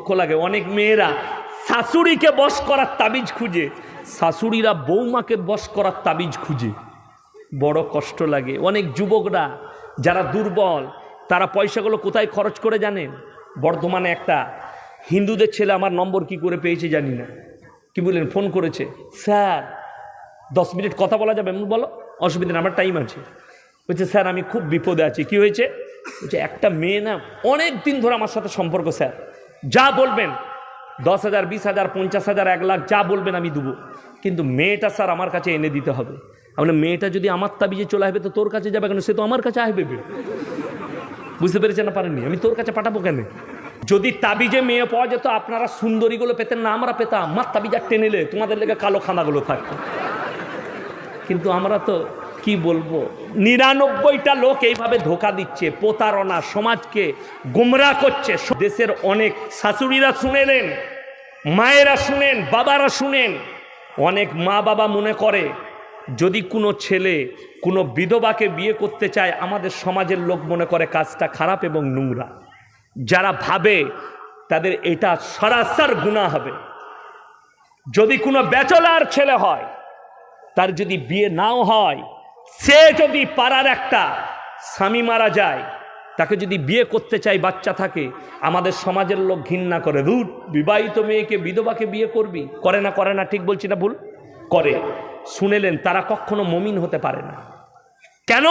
দুঃখ লাগে। অনেক মেয়েরা শাশুড়িকে বশ করার তাবিজ খুঁজে। শাশুড়িরা বৌমাকে বশ করার তাবিজ খুঁজে। বড় কষ্ট লাগে। অনেক যুবকরা যারা দুর্বল, তারা পয়সাগুলো কোথায় খরচ করে জানেন? বর্ধমানে একটা হিন্দুদের ছেলে আমার নম্বর কি করে পেয়েছে জানি না। কি বললেন? ফোন করেছে। স্যার, দশ মিনিট কথা বলা যাবে? এমন বলো, অসুবিধা আমার টাইম আছে। বলছে, স্যার, আমি খুব বিপদে আছি। কি হয়েছে? বলছে, একটা মেয়ে না, অনেক দিন ধরে আমার সাথে সম্পর্ক, স্যার। যা বলবেন, দশ হাজার, বিশ হাজার, পঞ্চাশ হাজার, এক লাখ, যা বলবেন আমি দেবো। কিন্তু মেয়েটা স্যার আমার কাছে এনে দিতে হবে। আমরা মেয়েটা যদি আমার তাবিজে চলে আসবে, তো তোর কাছে যাবে কেন? সে তো আমার কাছে আসবে বুঝতে পেরেছেন না পারেননি? আমি তোর কাছে পাঠাবো কেন? যদি তাবিজে মেয়ে পাওয়া যেত, আপনারা সুন্দরীগুলো পেতেন না, আমরা পেতাম। আমার তাবিজ আর টেনেলে তোমাদের লেগে কালো খানাগুলো থাকতো। কিন্তু আমরা তো কি বলব? নিরানব্বইটা লোক এইভাবে ধোকা দিচ্ছে, প্রতারণা, সমাজকে গুমরা করছে। দেশের অনেক শাশুড়িরা শুনেলেন, মায়েরা শুনেন, বাবারা শুনেন, অনেক মা বাবা মনে করে, যদি কোনো ছেলে কোনো বিধবাকে বিয়ে করতে চায়, আমাদের সমাজের লোক মনে করে কাজটা খারাপ এবং নোংরা। যারা ভাবে তাদের এটা সরাসর গুণা হবে। যদি কোনো ব্যাচলার ছেলে হয়, তার যদি বিয়ে নাও হয় সে যদি পাড়ার একটা স্বামী মারা যায়, তাকে যদি বিয়ে করতে চাই বাচ্চা থাকে, আমাদের সমাজের লোক ঘৃণা করে। রুট, বিবাহিত মেয়েকে, বিধবাকে বিয়ে করবি? করে না করে না, ঠিক বলছি না ভুল? করে। শুনেলেন, তারা কখনো মমিন হতে পারে না। কেন?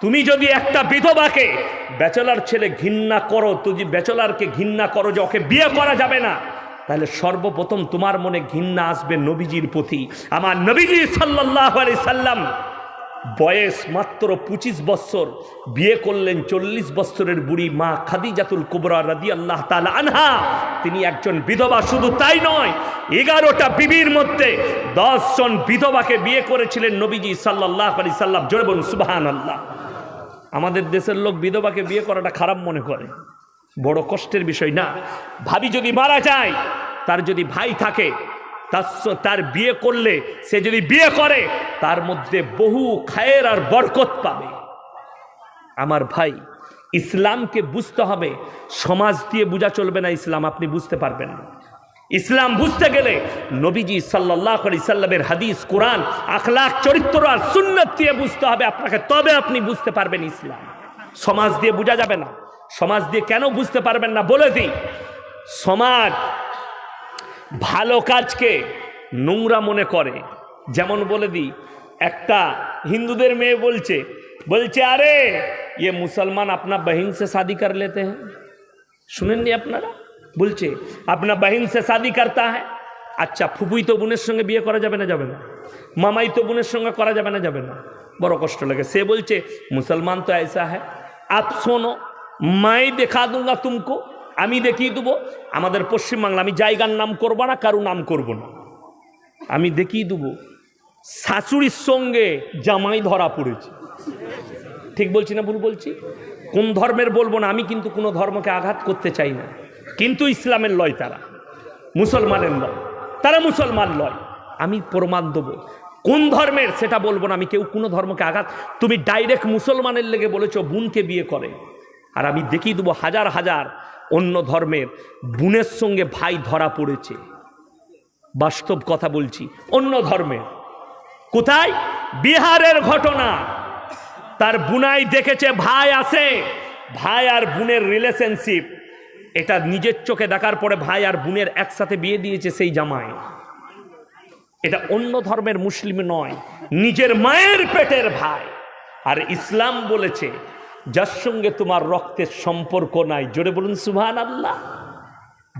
তুমি যদি একটা বিধবাকে, ব্যাচলার ছেলে ঘৃণা করো, তুমি ব্যাচলারকে ঘৃণা করো যে ওকে বিয়ে করা যাবে না, তাহলে সর্বপ্রথম তোমার মনে ঘৃণা আসবে নবীজির প্রতি। আমার নবীজি সাল্লাহ আলি সাল্লাম বয়স মাত্র পঁচিশ বৎসর বিয়ে করলেন চল্লিশ বৎসরের বুড়ি মা খাদিজাতুল কুবরা রাদি আল্লাহ তালা আনহা। তিনি একজন বিধবা, শুধু তাই নয়, এগারোটা বিবির মধ্যে দশজন বিধবাকে বিয়ে করেছিলেন নবীজি সাল্লাহ আলি সাল্লাম। জোরে বলুন সুবাহান আল্লাহ আমাদের দেশের লোক বিধবাকে বিয়ে করাটা খারাপ মনে করে। বড় কষ্টের বিষয় না। ভাবি যদি মারা যায়, তার যদি ভাই থাকে তার বিয়ে করলে সে যদি বিয়ে করে, তার মধ্যে বহু খায়ের আর বরকত পাবে। আমার ভাই, ইসলামকে বুঝতে হবে। সমাজ দিয়ে বোঝা চলবে না ইসলাম, আপনি বুঝতে পারবেন না। ইসলাম বুঝতে গেলে নবীজি সাল্লাহ আলি সাল্লামের হাদিস, কোরআন আখলাক চরিত্র আর সুন্নত দিয়ে বুঝতে হবে। আপনাকে তবে আপনি বুঝতে পারবেন ইসলাম। সমাজ দিয়ে বোঝা যাবে না। সমাজ দিয়ে কেন বুঝতে পারবেন না? বলে দিই, সমাজ ভালো কাজকে নোংরা মনে করে যেমন বলে দিই একটা হিন্দুদের মেয়ে বলছে বলছে আরে ইয়ে মুসলমান আপনা বহিন সে শাদি কর লেতে হ্যাঁ শুনেননি আপনারা বলছে আপনা বহিন সে শাদি করতা হ্যাঁ আচ্ছা ফুপুই তো বোনের সঙ্গে বিয়ে করা যাবে না যাবে না মামাই তো বোনের সঙ্গে করা যাবে না যাবে না বড় কষ্ট লাগে সে বলছে মুসলমান তো ऐसा है आप শোনো মাই দেখা দুঙ্গা তুমকো আমি দেখিয়ে দেবো, আমাদের পশ্চিমবাংলা, আমি জায়গার নাম করব না, কারও নাম করব না। আমি দেখিয়ে দেবো, শাশুড়ির সঙ্গে জামাই ধরা পড়েছে। ঠিক বলছি না ভুল বলছি? কোন ধর্মের বলব না, আমি কিন্তু কোনো ধর্মকে আঘাত করতে চাই না। কিন্তু ইসলামের লয় তারা, মুসলমানের লয়। তারা মুসলমান লয়। আমি প্রমাণ দেবো, কোন ধর্মের সেটা বলব না, আমি কেউ কোনো ধর্মকে আঘাত। তুমি ডাইরেক্ট মুসলমানের লেগে বলেছ, বোনকে বিয়ে করে। আর আমি দেখিয়ে দেবো হাজার হাজার অন্য ধর্মের বোনের সঙ্গে ভাই ধরা পড়েছে। বাস্তব কথা বলছি, অন্য ধর্মের কোথায়? বিহারের ঘটনা। তার বুনাই দেখেছে, ভাই আছে। ভাই আর বোনের রিলেশনশিপ এটা নিজের চোখে দেখার পরে ভাই আর বোনের একসাথে বিয়ে দিয়েছে সেই জামায় এটা অন্য ধর্মের মুসলিম নয়, নিজের মায়ের পেটের ভাই। আর ইসলাম বলেছে যার সঙ্গে তোমার রক্তের সম্পর্ক নাই। জোরে বলুন সুভান আল্লাহ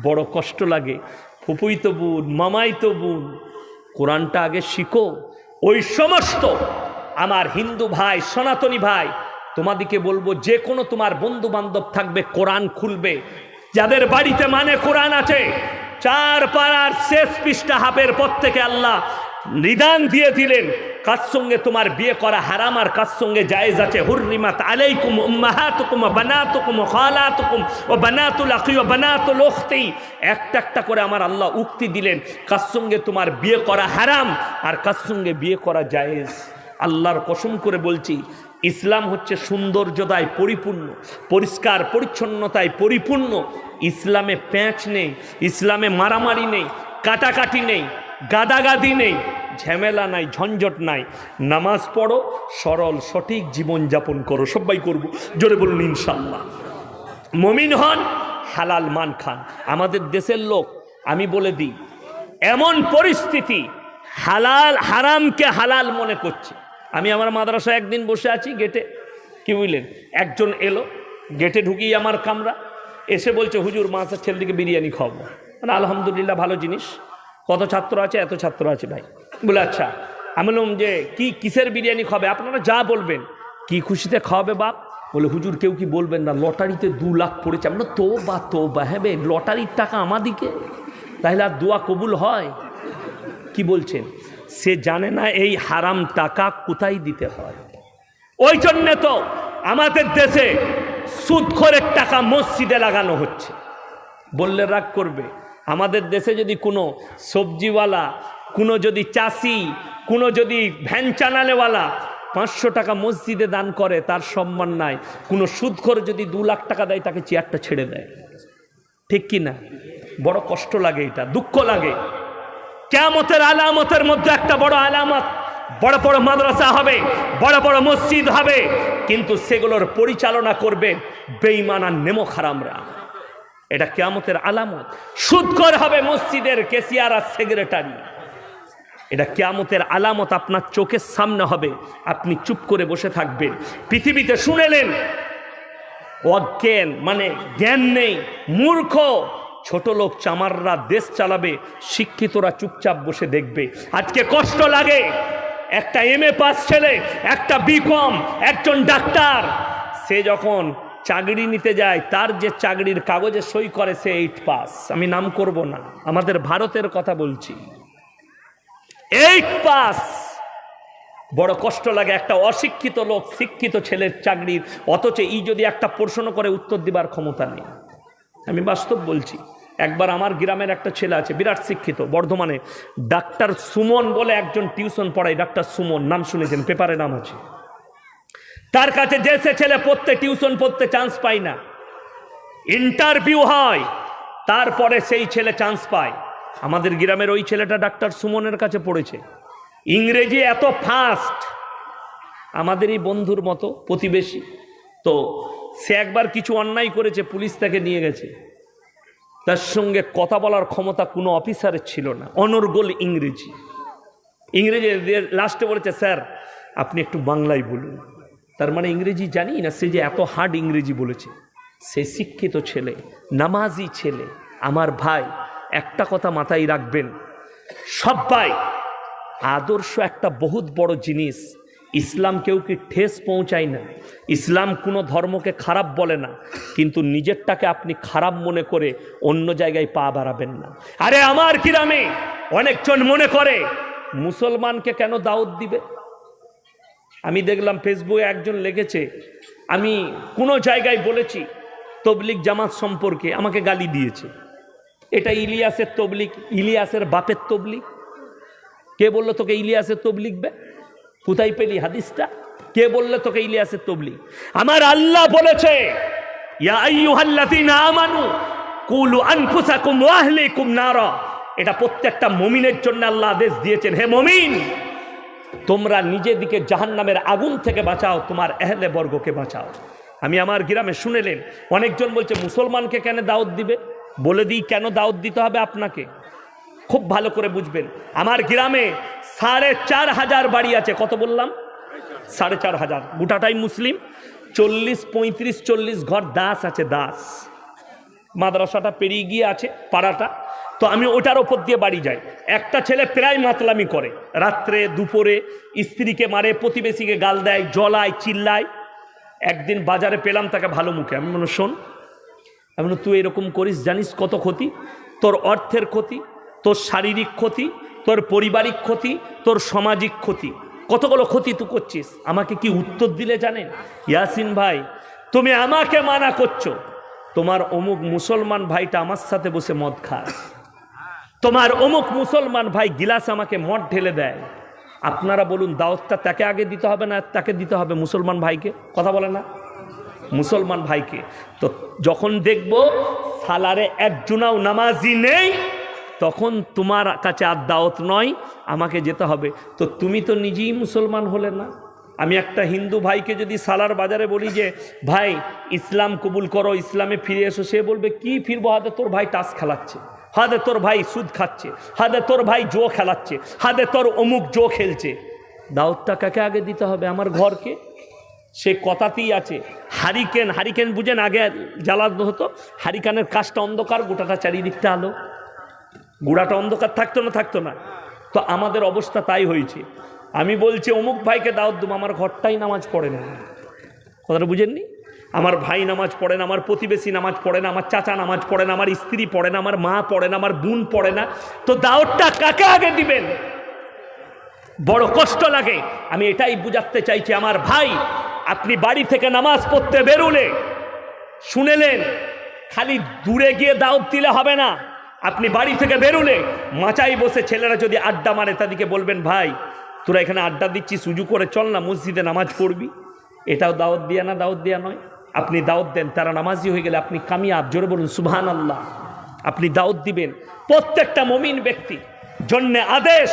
বড় কষ্ট লাগে। ফুপুই তো বোন মামাই তো বোন, কোরআনটা আগে শিখো। ওই সমস্ত আমার হিন্দু ভাই, সনাতনী ভাই, তোমাদিকে বলব, যে কোনো তোমার বন্ধু বান্ধব থাকবে, কোরআন খুলবে। যাদের বাড়িতে মানে কোরআন আছে, চার পাড়ার শেষ পৃষ্ঠা হাফের পর থেকে আল্লাহ নিদান দিয়ে দিলেন কার সঙ্গে তোমার বিয়ে করা হারাম আর কার সঙ্গে জায়েজ আছে? হুররিমাত আলাইকুম উম্মাহাতুকুম বানাতুকুম খালাতুকুম ও বানাতুল আখি ও বানাতুল উখতি। একটা একটা করে আমার আল্লাহ উক্তি দিলেন, কার সঙ্গে তোমার বিয়ে করা হারাম আর কার সঙ্গে বিয়ে করা জায়েজ? আল্লাহর কসম করে বলছি, ইসলাম হচ্ছে সৌন্দর্যতায় পরিপূর্ণ, পরিষ্কার পরিচ্ছন্নতায় পরিপূর্ণ। ইসলামে প্যাঁচ নেই, ইসলামে মারামারি নেই, কাটাকাটি নেই। গাদাগাদি নেই, ঝামেলা নাই, ঝঞ্ঝট নাই। নামাজ পড়ো, সরল, সঠিক জীবনযাপন করো, সবাই করব। জোরে বলুন ইনশাল্লাহ মমিন হন, হালাল মান খান। আমাদের দেশের লোক, আমি বলে দিই, এমন পরিস্থিতি হালাল, হারামকে হালাল মনে করছে। আমি আমার মাদ্রাসায় একদিন বসে আছি গেটে, কি বুঝলেন? একজন এলো, গেটে ঢুকিয়ে আমার কামরা, এসে বলছে, হুজুর, মাছের ছেলেদিকে বিরিয়ানি খাওয়াবো। মানে আলহামদুলিল্লাহ ভালো জিনিস। কত ছাত্র আছে? এত ছাত্র আছে ভাই। বলে আচ্ছা। আমি বললাম, যে কি কিসের বিরিয়ানি খাবে? আপনারা যা বলবেন। কি খুশিতে খাওয়াবে বাপ? বলে, হুজুর, কেউ কি বলবেন না, লটারিতে দু লাখ পড়েছে। আমরা তো বা তো বা হ্যাঁ লটারির টাকা আমাদিকে। তাহলে আর দোয়া কবুল হয়? কি বলছেন? সে জানে না এই হারাম টাকা কোথায় দিতে হয়। ওই জন্যে তো আমাদের দেশে সুদখোরের টাকা মসজিদে লাগানো হচ্ছে। বললে রাগ করবে। আমাদের দেশে যদি কোনো সবজিওয়ালা, কোনো যদি চাষি, কোনো যদি ভ্যান চানালেওয়ালা পাঁচশো টাকা মসজিদে দান করে, তার সম্মান নাই। কোনো সুদখোর যদি দু লাখ টাকা দেয়, তাকে চেয়ারটা ছেড়ে দেয়। ঠিক কি না? বড় কষ্ট লাগে এটা, দুঃখ লাগে। কেয়ামতের আলামতের মধ্যে একটা বড় আলামত, বড় বড় মাদ্রাসা হবে, বড় বড় মসজিদ হবে, কিন্তু সেগুলোর পরিচালনা করবে বেইমান নেমো খারামরা। এটা কেয়ামতের আলামত। সুদকর হবে মসজিদের কেসিয়ার আর সেক্রেটারি। এটা কেয়ামতের আলামত আপনার চোখের সামনে হবে, আপনি চুপ করে বসে থাকবেন। পৃথিবীতে শুনেলেন, অজ্ঞান মানে জ্ঞান নেই, মূর্খ। ছোট লোক চামাররা দেশ চালাবে, শিক্ষিতরা চুপচাপ বসে দেখবে। আজকে কষ্ট লাগে, একটা এম এ পাস ছেলে, একটা বিকম একজন ডাক্তার। সে যখন চাকরি নিতে যায়, তার যে চাকরির কাগজে সই করে সে এইট পাস আমি নাম করব না, আমাদের ভারতের কথা বলছি। এইট পাস বড় কষ্ট লাগে, একটা অশিক্ষিত লোক, শিক্ষিত ছেলের চাকরির অথচ ই যদি একটা প্রশ্ন করে উত্তর দিবার ক্ষমতা নেই। আমি বাস্তব বলছি, একবার আমার গ্রামের একটা ছেলে আছে, বিরাট শিক্ষিত, বর্ধমানে। ডাক্তার সুমন বলে একজন টিউশন পড়ায়, ডাক্তার সুমন, নাম শুনেছেন, পেপারে নাম আছে। তার কাছে যে সে ছেলে পড়তে, টিউশন পড়তে চান্স পায় না। ইন্টারভিউ হয়, তারপরে সেই ছেলে চান্স পায়। আমাদের গ্রামের ওই ছেলেটা ডাক্তার সুমনের কাছে পড়েছে। ইংরেজি এত ফাস্ট আমাদেরই বন্ধুর মতো প্রতিবেশী। তো সে একবার কিছু অন্যায় করেছে, পুলিশ তাকে নিয়ে গেছে। তার সঙ্গে কথা বলার ক্ষমতা কোনো অফিসারের ছিল না। অনর্গল ইংরেজি। ইংরেজি লাস্টে বলেছে, স্যার, আপনি একটু বাংলায় বলুন। তার মানে ইংরেজি জানি না, সে যে এত হার্ড ইংরেজি বলেছে। সে শিক্ষিত ছেলে, নামাজি ছেলে, আমার ভাই, একটা কথা মাথায় রাখবেন সবাই আদর্শ একটা বহুত বড় জিনিস। ইসলাম কেউ কি ঠেস পৌঁছায় না? ইসলাম কোনো ধর্মকে খারাপ বলে না, কিন্তু নিজেরটাকে আপনি খারাপ মনে করে অন্য জায়গায় পা বাড়াবেন না। আরে আমার গ্রামে অনেকজন মনে করে, মুসলমানকে কেন দাওয়াত দিবে? আমি দেখলাম ফেসবুকে একজন লিখেছে, আমি কোনো জায়গায় বলেছি তবলিক জামাত সম্পর্কে আমাকে গালি দিয়েছে। এটা ইলিয়াসের তবলিক ইলিয়াসের বাপের তবলিক কে বলল তোকে ইলিয়াসের তবলিক বে? কোথায় পেলি হাদিসটা? কে বললে তোকে ইলিয়াসের তবলিক আমার আল্লাহ বলেছে এটা প্রত্যেকটা মমিনের জন্য আল্লাহ আদেশ দিয়েছেন। হে মুমিন তোমরা নিজেদিকে জাহান্নামের আগুন থেকে বাঁচাও, তোমার এহলে বর্গকে বাঁচাও। আমি আমার গ্রামে শুনেলেন, অনেকজন বলছে, মুসলমানকে কেন দাওয়াত দিবে? বলে দিই, কেন দাওয়াত দিতে হবে আপনাকে? খুব ভালো করে বুঝবেন। আমার গ্রামে সাড়ে চার হাজার বাড়ি আছে। কত বললাম? সাড়ে চার হাজার। গোটাটাই মুসলিম। চল্লিশ, পঁয়ত্রিশ, চল্লিশ ঘর দাস আছে, দাস। মাদ্রাসাটা পেরিয়ে গিয়ে আছে, পাড়াটা। তো আমি ওটার ওপর দিয়ে বাড়ি যাই। একটা ছেলে প্রায় মাতলামি করে। রাত্রে, দুপুরে স্ত্রীকে মারে, প্রতিবেশীকে গাল দেয় জলায় চিল্লায়। একদিন বাজারে পেলাম তাকে ভালো মুখে। আমি মনে শোন। আমি তুই এরকম করিস, জানিস কত ক্ষতি? তোর অর্থের ক্ষতি, তোর শারীরিক ক্ষতি, তোর পারিবারিক ক্ষতি, তোর সামাজিক ক্ষতি। কতগুলো ক্ষতি তুই করছিস? আমাকে কি উত্তর দিলে জানেন? ইয়াসিন ভাই, তুমি আমাকে মানা করছ। তোমার অমুক মুসলমান ভাইটা আমার সাথে বসে মদ খায়। তোমার অমুক মুসলমান ভাই গিলাস আমাকে মদ ঢেলে দেয়। আপনারা বলুন, দাওয়াতটা তাকে আগে দিতে হবে না তাকে দিতে হবে মুসলমান ভাইকে? কথা বলে না? মুসলমান ভাইকে। তো যখন দেখব সালারে একজনাও নামাজি নেই, তখন তোমার কাছে আর দাওয়াত নয়, আমাকে যেতে হবে। তো তুমি তো নিজেই মুসলমান হলে না। আমি একটা হিন্দু ভাইকে যদি সালার বাজারে বলি যে, ভাই, ইসলাম কবুল করো, ইসলামে ফিরে এসো, সে বলবে, কি ফিরবো হাতে? তোর ভাই টাস খেলাচ্ছে। হাতে তোর ভাই সুদ খাচ্ছে হাতে তোর ভাই জো খেলাচ্ছে হাতে তোর অমুক জো খেলছে। দাওয়াতটা কাকে আগে দিতে হবে আমার ঘরকে? সে কথাতেই আছে, হারিকেন হারিকেন বুঝেন আগে জ্বালানো হতো, হারিকানের কাজটা অন্ধকার, গোটাটা চারিদিকটা আলো। গুড়াটা অন্ধকার থাকতো না থাকতো না। তো আমাদের অবস্থা তাই হয়েছে। আমি বলছি, অমুক ভাইকে দাওয়াত দেবো, আমার ঘরটাই নামাজ পড়ে না। কথাটা বুঝেননি? আমার ভাই নামাজ পড়ে না, আমার প্রতিবেশী নামাজ পড়ে না, আমার চাচা নামাজ পড়ে না, আমার স্ত্রী পড়ে না, আমার মা পড়ে না, আমার বোন পড়ে না। তো দাওয়াতটা কাকে আগে দিবেন? বড় কষ্ট লাগে। আমি এটাই বুঝাতে চাইছি, আমার ভাই, আপনি বাড়ি থেকে নামাজ পড়তে বেরুলে, শুনেলেন, খালি দূরে গিয়ে দাওয়াত দিলে হবে না। আপনি বাড়ি থেকে বেরুলে মাচাই বসে ছেলেরা যদি আড্ডা মারে, তাদেরকে বলবেন, ভাই, তোরা এখানে আড্ডা দিচ্ছিস সুজু করে চল না, মসজিদে নামাজ পড়বি। এটাও দাওয়াত দিয়া না, দাওয়াত দিয়া নয়। আপনি দাওয়াত দেন, তারা নামাজি হয়ে গেলে আপনি কামিয়াব, জোরে বলুন সুবহান আল্লাহ আপনি দাওয়াত দিবেন। প্রত্যেকটা মমিন ব্যক্তি জন্যে আদেশ,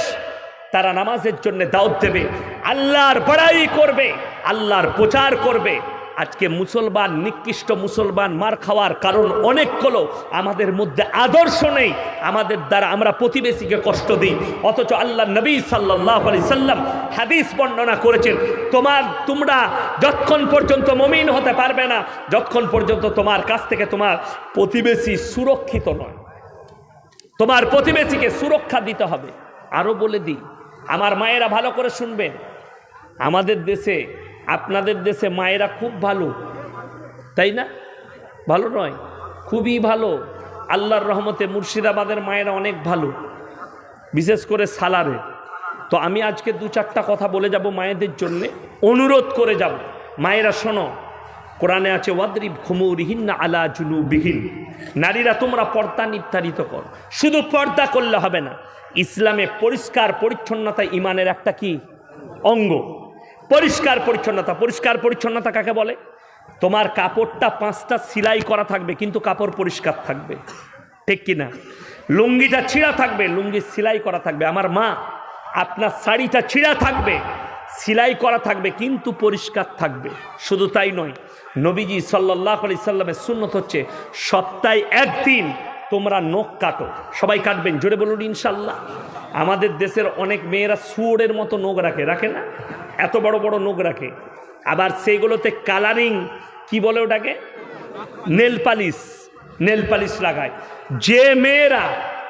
তারা নামাজের জন্য দাওয়াত দেবে। আল্লাহর বড়াই করবে, আল্লাহর প্রচার করবে। আজকে মুসলমান, নিকৃষ্ট মুসলমান মার খাওয়ার কারণ অনেক হলো। আমাদের মধ্যে আদর্শ নেই। আমাদের দ্বারা আমরা প্রতিবেশীকে কষ্ট দিই। অথচ আল্লাহ নবী সাল্লাহ আলি সাল্লাম হাদিস বর্ণনা করেছেন, তোমার, তোমরা যতক্ষণ পর্যন্ত মমিন হতে পারবে না, যতক্ষণ পর্যন্ত তোমার কাছ থেকে তোমার প্রতিবেশী সুরক্ষিত নয়। তোমার প্রতিবেশীকে সুরক্ষা দিতে হবে। আরও বলে দিই, আমার মায়েরা ভালো করে শুনবেন। আমাদের দেশে আপনাদের দেশে মায়েরা খুব ভালো, তাই না? ভালো নয়, খুবই ভালো। আল্লাহর রহমতে মুর্শিদাবাদের মায়েরা অনেক ভালো, বিশেষ করে সালারে। তো আমি আজকে দু চারটা কথা বলে যাব মায়েদের জন্যে, অনুরোধ করে যাব। মায়েরা শোনো, কোরআনে আছে, ওয়াদ্রিব খুমুরিহীন না আলা জুলু বিহীন নারীরা তোমরা পর্দা নির্ধারিত কর। শুধু পর্দা করলে হবে না, ইসলামে পরিষ্কার পরিচ্ছন্নতা ইমানের একটা কি? অঙ্গ। পরিষ্কার পরিচ্ছন্নতা পরিষ্কার পরিচ্ছন্নতা কাকে বলে? তোমার কাপড়টা পাঁচটা সেলাই করা থাকবে, কিন্তু কাপড় পরিষ্কার থাকবে। ঠিক কিনা? লুঙ্গিটা ছিঁড়া থাকবে, লুঙ্গি সেলাই করা থাকবে। আমার মা, আপনার শাড়িটা ছিঁড়া থাকবে, সেলাই করা থাকবে, কিন্তু পরিষ্কার থাকবে। শুধু তাই নয়, নবীজি সাল্লাহ আলি সাল্লামের সুন্নত হচ্ছে, সপ্তাহে একদিন তোমরা নখ কাটো। সবাই কাটবেন? জোরে বলুন ইনশাল্লাহ। আমাদের দেশের অনেক মেয়েরা সুয়োরের মতো নখ রাখে রাখে না? এত বড় বড় নখ রাখে। আবার সেইগুলোতে কালারিং কি বলে ওটাকে? নেল পালিশ নেল পালিশ লাগায়। যে মেয়েরা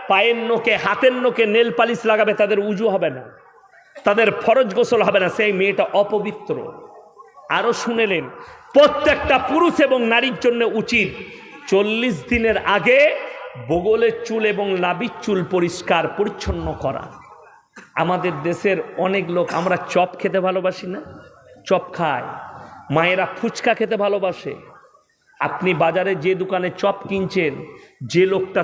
পায়ের নোকে হাতের নোকে নেল পালিশ লাগাবে, তাদের উজু হবে না। তাদের ফরজ গোসল হবে না। সেই মেয়েটা অপবিত্র। আরও শুনেলেন, প্রত্যেকটা পুরুষ এবং নারীর জন্য উচিত চল্লিশ দিনের আগে বগলের চুল এবং লাবির চুল পরিষ্কার পরিচ্ছন্ন করা। আমাদের দেশের অনেক লোক, আমরা চপ খেতে ভালোবাসি না? চপ খায়। মায়েরা ফুচকা খেতে ভালোবাসে। আপনি বাজারে যে দোকানে চপ কিনছেন, যে লোকটা